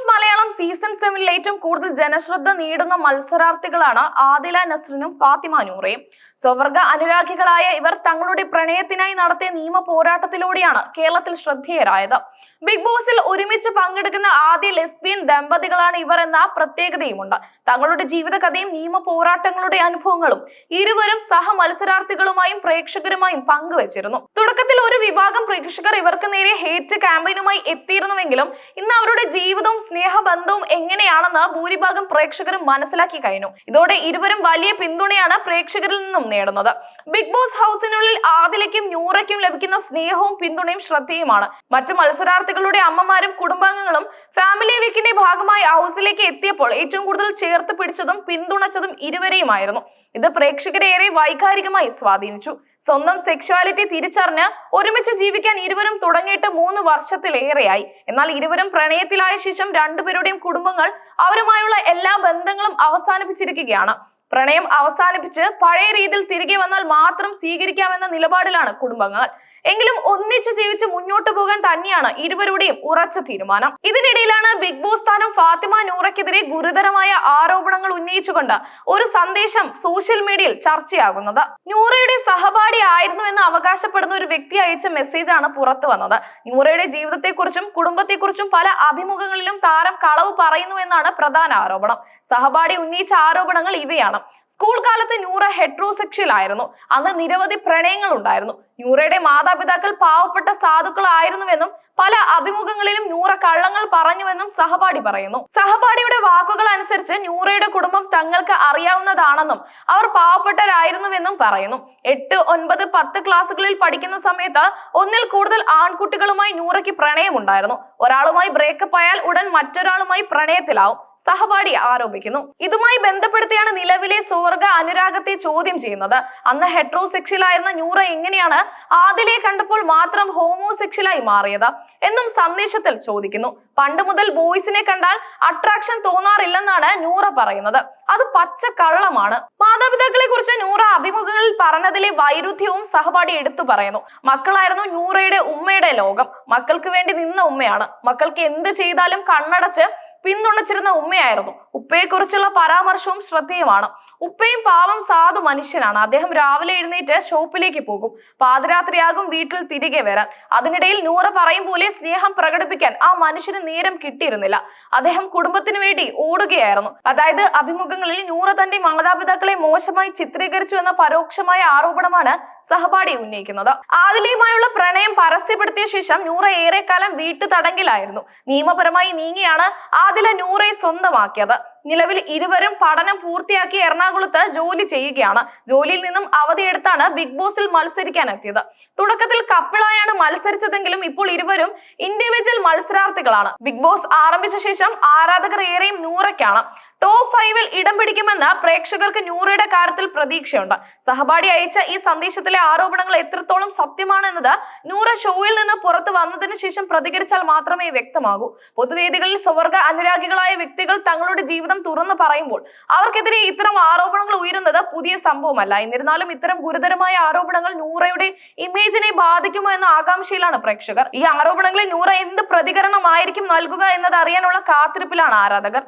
Boss Malayalam season സെവനിൽ ഏറ്റവും കൂടുതൽ ജനശ്രദ്ധ നേടുന്ന മത്സരാർത്ഥികളാണ് ആദില നസ്രിനും ഫാത്തിമ നൂറയും. സ്വവർഗ അനുരാഗികളായ ഇവർ തങ്ങളുടെ പ്രണയത്തിനായി നടത്തിയ നിയമ പോരാട്ടത്തിലൂടെയാണ് കേരളത്തിൽ ശ്രദ്ധേയരായത്. ബിഗ് ബോസിൽ ഒരുമിച്ച് പങ്കെടുക്കുന്ന ആദ്യ ലെസ്ബിയൻ ദമ്പതികളാണ് ഇവർ എന്ന പ്രത്യേകതയുമുണ്ട്. തങ്ങളുടെ ജീവിതകഥയും നിയമ പോരാട്ടങ്ങളുടെ അനുഭവങ്ങളും ഇരുവരും സഹ മത്സരാർത്ഥികളുമായും പ്രേക്ഷകരുമായും പങ്കുവച്ചിരുന്നു. തുടക്കത്തിൽ ഒരു വിഭാഗം പ്രേക്ഷകർ ഇവർക്ക് നേരെ ഹേറ്റ് ക്യാമ്പയിനുമായി എത്തിയിരുന്നുവെങ്കിലും ഇന്ന് അവരുടെ ജീവിതവും സ്നേഹബന്ധവും എങ്ങനെയാണെന്ന് ഭൂരിഭാഗം പ്രേക്ഷകരും മനസ്സിലാക്കി കഴിഞ്ഞു. ഇതോടെ ഇരുവരും വലിയ പിന്തുണയാണ് പ്രേക്ഷകരിൽ നിന്നും നേടുന്നത്. ബിഗ് ബോസ് ഹൗസിനുള്ളിൽ ആദിലയ്ക്കും ന്യൂറയ്ക്കും ലഭിക്കുന്ന സ്നേഹവും പിന്തുണയും ശ്രദ്ധേയമാണ്. മറ്റു മത്സരാർത്ഥികളുടെ അമ്മമാരും കുടുംബാംഗങ്ങളും ഫാമിലി വീക്കിന്റെ ഭാഗമായി ഹൗസിലേക്ക് എത്തിയപ്പോൾ ഏറ്റവും കൂടുതൽ ചേർത്ത് പിടിച്ചതും പിന്തുണച്ചതും ഇരുവരെയുമായിരുന്നു. ഇത് പ്രേക്ഷകരെ ഏറെ വൈകാരികമായി സ്വാധീനിച്ചു. സ്വന്തം സെക്ഷുവാലിറ്റി തിരിച്ചറിഞ്ഞ് ഒരുമിച്ച് ജീവിക്കാൻ ഇരുവരും തുടങ്ങിയിട്ട് മൂന്ന് വർഷത്തിലേറെയായി. എന്നാൽ ഇരുവരും പ്രണയത്തിലായ ശേഷം രണ്ടുപേരുടെയും കുടുംബങ്ങൾ അവരുമായുള്ള എല്ലാ ബന്ധങ്ങളും അവസാനിപ്പിച്ചിരിക്കുകയാണ്. പ്രണയം അവസാനിപ്പിച്ച് പഴയ രീതിയിൽ തിരികെ വന്നാൽ മാത്രം സ്വീകരിക്കാമെന്ന നിലപാടിലാണ് കുടുംബങ്ങൾ. എങ്കിലും ഒന്നിച്ച് ജീവിച്ച് മുന്നോട്ട് പോകാൻ തന്നെയാണ് ഇരുവരുടെയും ഉറച്ച തീരുമാനം. ഇതിനിടയിലാണ് ബിഗ് ബോസ് താരം ഫാത്തിമ നൂറയ്ക്കെതിരെ ഗുരുതരമായ ആരോപണങ്ങൾ ഉന്നയിച്ചുകൊണ്ട് ഒരു സന്ദേശം സോഷ്യൽ മീഡിയയിൽ ചർച്ചയാകുന്നത്. നൂറയുടെ സഹപാഠി ആയിരുന്നുവെന്ന് അവകാശപ്പെടുന്ന ഒരു വ്യക്തി അയച്ച മെസ്സേജാണ് പുറത്തു വന്നത്. നൂറയുടെ ജീവിതത്തെക്കുറിച്ചും കുടുംബത്തെക്കുറിച്ചും പല അഭിമുഖങ്ങളിലും താരം കളവ് പറയുന്നുവെന്നാണ് പ്രധാന ആരോപണം. സഹപാഠി ഉന്നയിച്ച ആരോപണങ്ങൾ ഇവയാണ്. സ്കൂൾ കാലത്ത് നൂറ ഹെട്രോസെക്ഷൽ ആയിരുന്നു. അന്ന് നിരവധി പ്രണയങ്ങൾ ഉണ്ടായിരുന്നു. നൂറയുടെ മാതാപിതാക്കൾ പാവപ്പെട്ട സാധുക്കളായിരുന്നുവെന്നും പല അഭിമുഖങ്ങളിലും ന്യൂറ കള്ളങ്ങൾ പറഞ്ഞുവെന്നും സഹപാഠി പറയുന്നു. സഹപാഠിയുടെ വാക്കുകൾ അനുസരിച്ച് ന്യൂറയുടെ കുടുംബം തങ്ങൾക്ക് അറിയാവുന്നതാണെന്നും അവർ പാവപ്പെട്ടരായിരുന്നുവെന്നും പറയുന്നു. എട്ട് ഒൻപത് പത്ത് ക്ലാസ്സുകളിൽ പഠിക്കുന്ന സമയത്ത് ഒന്നിൽ കൂടുതൽ ആൺകുട്ടികളുമായി നൂറയ്ക്ക് പ്രണയമുണ്ടായിരുന്നു. ഒരാളുമായി ബ്രേക്കപ്പ് ആയാൽ ഉടൻ മറ്റൊരാളുമായി പ്രണയത്തിലാവും സഹപാഠി ആരോപിക്കുന്നു. ഇതുമായി ബന്ധപ്പെടുത്തിയാണ് നിലവിലെ സ്വർഗ അനുരാഗത്തെ ചോദ്യം ചെയ്യുന്നത്. അന്ന് ഹെട്രോസെക്ഷലായിരുന്ന ന്യൂറ എങ്ങനെയാണ് ആദിലെ കണ്ടപ്പോൾ മാത്രം ഹോമോസെക്ഷലായി മാറിയത്. എന്നും സന്ദേശത്തിൽ ചോദിക്കുന്നു. പണ്ട് മുതൽ ബോയ്സിനെ കണ്ടാൽ അട്രാക്ഷൻ തോന്നാറില്ലെന്നാണ് നൂറ പറയുന്നത്. അത് പച്ച കള്ളമാണ് മാതാപിതാക്കളെ കുറിച്ച് നൂറ അഭിമുഖങ്ങളിൽ പറഞ്ഞതിലെ വൈരുദ്ധ്യവും സഹപാഠി എടുത്തു പറയുന്നു. മക്കളായിരുന്നു നൂറയുടെ ഉമ്മയുടെ ലോകം. മക്കൾക്ക് വേണ്ടി നിന്ന ഉമ്മയാണ്. മക്കൾക്ക് എന്ത് ചെയ്താലും കണ്ണടച്ച് പിന്തുണച്ചിരുന്ന ഉമ്മയായിരുന്നു. ഉപ്പയെക്കുറിച്ചുള്ള പരാമർശവും ശ്രദ്ധേയമാണ്. ഉപ്പയും പാവം സാധു മനുഷ്യനാണ്. അദ്ദേഹം രാവിലെ എഴുന്നേറ്റ് ഷോപ്പിലേക്ക് പോകും. പാതിരാത്രിയാകും വീട്ടിൽ തിരികെ വരാൻ. അതിനിടയിൽ നൂറ പറയും പോലെ സ്നേഹം പ്രകടിപ്പിക്കാൻ ആ മനുഷ്യന് നേരം കിട്ടിയിരുന്നില്ല. അദ്ദേഹം കുടുംബത്തിന് വേണ്ടി ഓടുകയായിരുന്നു. അതായത് അഭിമുഖങ്ങളിൽ നൂറ തന്റെ മാതാപിതാക്കളെ മോശമായി ചിത്രീകരിച്ചു എന്ന പരോക്ഷമായ ആരോപണമാണ് സഹപാഠി ഉന്നയിക്കുന്നത്. ആദിലയുമായുള്ള പ്രണയം പരസ്യപ്പെടുത്തിയ ശേഷം നൂറ ഏറെക്കാലം വീട്ടു തടങ്കിലായിരുന്നു നിയമപരമായി നീങ്ങിയാണ് ആദില നൂറെ സ്വന്തമാക്കിയത്. നിലവിൽ ഇരുവരും പഠനം പൂർത്തിയാക്കി എറണാകുളത്ത് ജോലി ചെയ്യുകയാണ്. ജോലിയിൽ നിന്നും അവധിയെടുത്താണ് ബിഗ് ബോസിൽ മത്സരിക്കാൻ എത്തിയത് തുടക്കത്തിൽ കപ്പിളായാണ് മത്സരിച്ചതെങ്കിലും ഇപ്പോൾ ഇരുവരും ഇൻഡിവിജ്വൽ മത്സരാർത്ഥികളാണ്. ബിഗ് ബോസ് ആരംഭിച്ച ശേഷം ആരാധകർ ഏറെയും നൂറയ്ക്കാണ്. ടോപ്പ് ഫൈവിൽ ഇടം പിടിക്കുമെന്ന് പ്രേക്ഷകർക്ക് നൂറയുടെ കാര്യത്തിൽ പ്രതീക്ഷയുണ്ട്. സഹപാഠി അയച്ച ഈ സന്ദേശത്തിലെ ആരോപണങ്ങൾ എത്രത്തോളം സത്യമാണെന്നത് നൂറ ഷോയിൽ നിന്ന് പുറത്തു വന്നതിന് ശേഷം പ്രതികരിച്ചാൽ മാത്രമേ വ്യക്തമാകൂ. പൊതുവേദികളിൽ സ്വർഗ അനുരാഗികളായ വ്യക്തികൾ തങ്ങളുടെ ജീവിതം തുറന്നു പറയുമ്പോൾ അവർക്കെതിരെ ഇത്തരം ആരോപണങ്ങൾ ഉയരുന്നത് പുതിയ സംഭവമല്ല. എന്നിരുന്നാലും ഇത്തരം ഗുരുതരമായ ആരോപണങ്ങൾ നൂറയുടെ ഇമേജിനെ ബാധിക്കുമോ എന്ന ആകാംക്ഷയിലാണ് പ്രേക്ഷകർ. ഈ ആരോപണങ്ങളിൽ നൂറ എന്ത് പ്രതികരണമായിരിക്കും നൽകുക എന്നത് അറിയാനുള്ള കാത്തിരിപ്പിലാണ് ആരാധകർ.